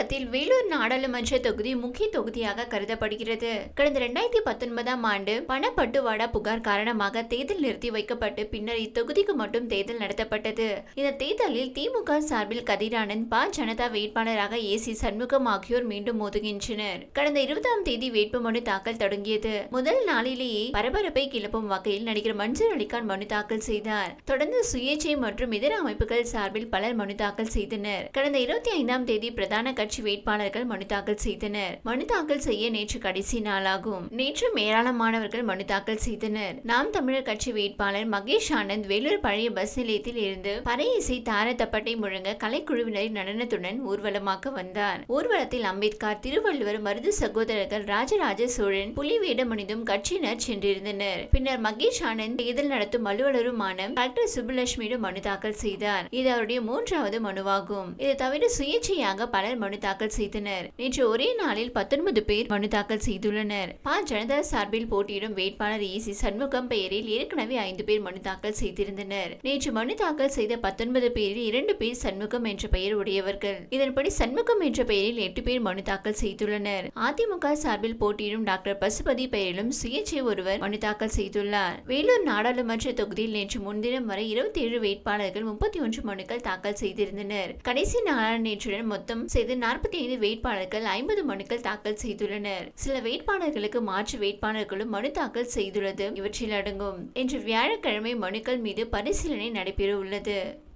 தமிழகத்தில் வேலூர் நாடாளுமன்ற தொகுதி முக்கிய தொகுதியாக கருதப்படுகிறது. கடந்த இரண்டாயிரத்தி பத்தொன்பதாம் ஆண்டு பணப்பட்டுவாடா புகார் காரணமாக தேர்தல் நிறுத்தி வைக்கப்பட்டு பின்னர் இத்தொகுதிக்கு மட்டும் தேர்தல் நடத்தப்பட்டது. இந்த தேர்தலில் திமுக சார்பில் கதிரானந்த் பா. ஜனதா வேட்பாளராக ஏ. சி. சண்முகம் ஆகியோர் மீண்டும் மோதுகின்றனர். கடந்த இருபதாம் தேதி வேட்புமனு தாக்கல் தொடங்கியது. முதல் நாளிலேயே பரபரப்பை கிளப்பும் வகையில் நடிகர் மன்சூர் அலிகான் மனு தாக்கல் செய்தார். தொடர்ந்து சுயேட்சை மற்றும் இதர அமைப்புகள் சார்பில் பலர் மனு தாக்கல் செய்தனர். கடந்த இருபத்தி ஐந்தாம் தேதி பிரதான கட்சி வேட்பாளர்கள் மனு தாக்கல் செய்தனர். மனு தாக்கல் செய்ய நேற்று கடைசி நாளாகும். நேற்று ஏராளமானவர்கள் மனு தாக்கல் செய்தனர். நாம் தமிழர் கட்சி வேட்பாளர் மகேஷ் ஆனந்த் வேலூர் பழைய பஸ் நிலையத்தில் இருந்து பறை இசை தார தப்பட்டை முழங்க கலைக்குழுவினரின் நடனத்துடன் ஊர்வலமாக வந்தார். ஊர்வலத்தில் அம்பேத்கர் திருவள்ளுவர் மருது சகோதரர்கள் ராஜராஜ சோழன் புலி வேடமணிந்தும் கட்சியினர் சென்றிருந்தனர். பின்னர் மகேஷ் ஆனந்த் தேர்தல் நடத்தும் அலுவலருமான கலெக்டர் சுப்புலட்சுமியிடம் மனு தாக்கல் செய்தார். இது அவருடைய மூன்றாவது மனுவாகும். இது தவிர சுயேட்சையாக பலர் மனு தாக்கல் செய்தனர். நேற்று ஒரே நாளில் பத்தொன்பது பேர் மனு தாக்கல் செய்துள்ளனர். பா. ஜனதா சார்பில் போட்டியிடும் வேட்பாளர் ஏசி சண்முகம் பெயரில் ஏற்கனவே ஐந்து பேர் மனு தாக்கல் செய்திருந்தனர். நேற்று மனு தாக்கல் செய்த பத்தொன்பது பேரில் இரண்டு பேர் சண்முகம் என்ற பெயர் உடையவர்கள். இதன்படி சண்முகம் என்ற பெயரில் எட்டு பேர் மனு தாக்கல் செய்துள்ளனர். அதிமுக சார்பில் போட்டியிடும் டாக்டர் பசுபதி பெயரிலும் சுயேட்சை ஒருவர் மனு தாக்கல் செய்துள்ளார். வேலூர் நாடாளுமன்ற தொகுதியில் நேற்று முன்தினம் வரை இருபத்தி ஏழு வேட்பாளர்கள் முப்பத்தி ஒன்று மனுக்கள் தாக்கல் செய்திருந்தனர். கடைசி நாளான நேற்றுடன் மொத்தம் செய்து நாற்பத்தி ஐந்து வேட்பாளர்கள் ஐம்பது மனுக்கள் தாக்கல் செய்துள்ளனர். சில வேட்பாளர்களுக்கு மாற்று வேட்பாளர்களும் மனு தாக்கல் செய்துள்ளது. இவற்றில் அடங்கும். இன்று வியாழக்கிழமை மனுக்கள் மீது பரிசீலனை நடைபெற உள்ளது